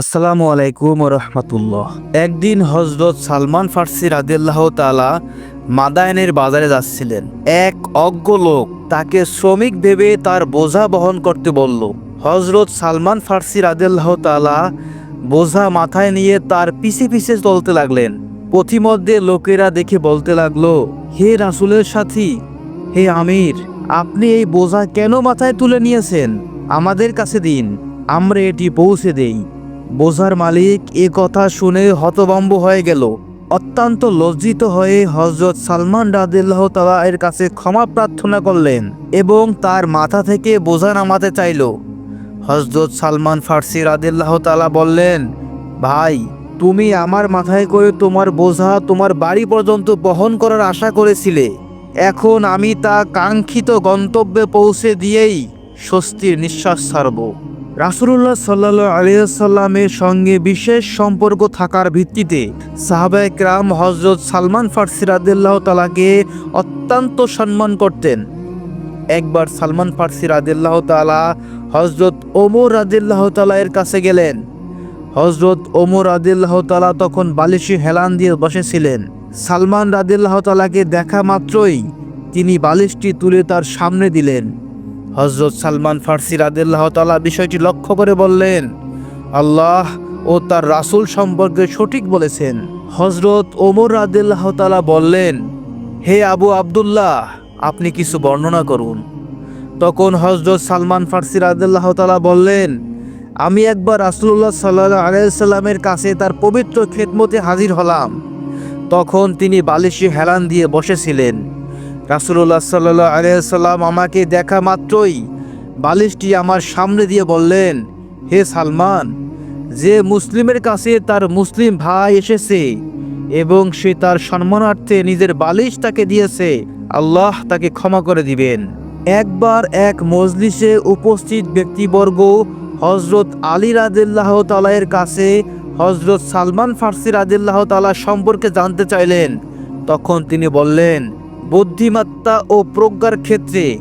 আসসালামু আলাইকুম রহমতুল্লাহ একদিন হজরত সালমান ফার্সি রাদিল্লাহ তালা মাদায়নের বাজারে যাচ্ছিলেন। এক অজ্ঞ লোক তাকে শ্রমিক ভেবে তার বোঝা বহন করতে বলল হজরত সালমান ফার্সি রাদিল্লাহ তালা বোঝা মাথায় নিয়ে তার পিছে পিছে চলতে লাগলেন। পথিমধ্যে লোকেরা দেখে বলতে লাগল, হে রাসুলের সাথী, হে আমির, আপনি এই বোঝা কেন মাথায় তুলে নিয়েছেন? আমাদের কাছে দিন, আমরা এটি পৌঁছে দেই। বোঝার মালিক এ কথা শুনে হতভম্ব হয়ে গেল। অত্যন্ত লজ্জিত হয়ে হজরত সালমান রাদিল্লাহ তালা এর কাছে ক্ষমা প্রার্থনা করলেন এবং তার মাথা থেকে বোঝা নামাতে চাইল। হজরত সালমান ফার্সি রাদিল্লাহ তালা বললেন, ভাই, তুমি আমার মাথায় করে তোমার বোঝা তোমার বাড়ি পর্যন্ত বহন করার আশা করেছিলে। এখন আমি তা কাঙ্ক্ষিত গন্তব্যে পৌঁছে দিয়েই স্বস্তির নিঃশ্বাস ছাড়ব। রাসুল্লাহ সাল্লা আলিয়াল্লামের সঙ্গে বিশেষ সম্পর্ক থাকার ভিত্তিতে সাহাবায় ক্রাম হজরত সালমান ফার্সি রাদিল্লাহ তালাকে অত্যন্ত সম্মান করতেন। একবার সালমান ফার্সি রাদিল্লাহ তালা হজরত ওমর রাদিল্লাহ এর কাছে গেলেন। হজরত ওমর রাদিল্লাহ তালা তখন বালিশি হেলান দিয়ে বসেছিলেন। সালমান রাদিল্লাহ তালাকে দেখা মাত্রই তিনি বালিশটি তুলে তার সামনে দিলেন। হজরত সালমান ফার্সি রাদিল্লাহ তালা বিষয়টি লক্ষ্য করে বললেন, আল্লাহ ও তার রাসূল সম্পর্কে সঠিক বলেছেন। হজরত ওমর রাদিল্লাহ তালা বললেন, হে আবু আবদুল্লাহ, আপনি কিছু বর্ণনা করুন। তখন হজরত সালমান ফার্সি রাদিল্লাহ তালা বললেন, আমি একবার রাসুল্লাহ সাল্লাহ আলাইসাল্লামের কাছে তার পবিত্র খেদমতে হাজির হলাম। তখন তিনি বালিশি হেলান দিয়ে বসেছিলেন। রাসুল্লাহ সাল্লাহ আলাইসাল্লাম আমাকে দেখা মাত্রই বালিশটি আমার সামনে দিয়ে বললেন, হে সালমান, যে মুসলিমের কাছে তার মুসলিম ভাই এসেছে এবং সে তার সম্মানার্থে নিজের বালিশ তাকে দিয়েছে, আল্লাহ তাকে ক্ষমা করে দিবেন। একবার এক মজলিসে উপস্থিত ব্যক্তিবর্গ হজরত আলী রাদিল্লাহ তালায়ের কাছে হজরত সালমান ফার্সি রাদিল্লাহ তালা সম্পর্কে জানতে চাইলেন। তখন তিনি বললেন বুদ্ধিমত্তা ও প্রজ্ঞার ক্ষেত্রে,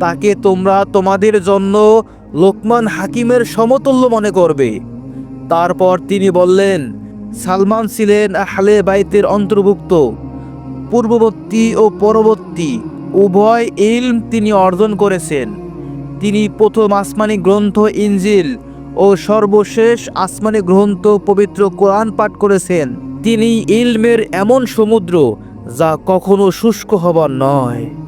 তাকে তোমরা তোমাদের জন্য লোকমান হাকিমের সমতুল্য মনে করবে। তারপর তিনি বললেন, সালমান ছিলেন আহলে বাইতের অন্তর্ভুক্ত। পূর্ববর্তী ও পরবর্তী উভয় ইলম তিনি অর্জন করেছেন। তিনি প্রথম আসমানি গ্রন্থ ইঞ্জিল ও সর্বশেষ আসমানি গ্রন্থ পবিত্র কোরআন পাঠ করেছেন। তিনি ইলমের এমন সমুদ্র যা কখনো শুষ্ক হবার নয়।